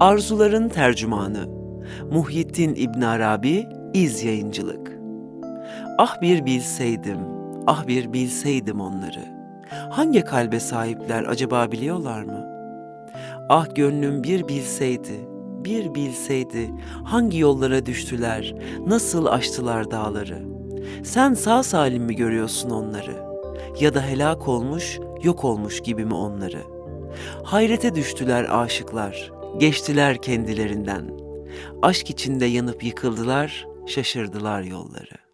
Arzuların tercümanı Muhyiddin İbn Arabi İz Yayıncılık Ah bir bilseydim, ah bir bilseydim onları. Hangi kalbe sahipler acaba biliyorlar mı? Ah gönlüm bir bilseydi, bir bilseydi hangi yollara düştüler, nasıl aştılar dağları. Sen sağ salim mi görüyorsun onları? Ya da helak olmuş, yok olmuş gibi mi onları? Hayrete düştüler aşıklar, geçtiler kendilerinden. Aşk içinde yanıp yıkıldılar, şaşırdılar yolları.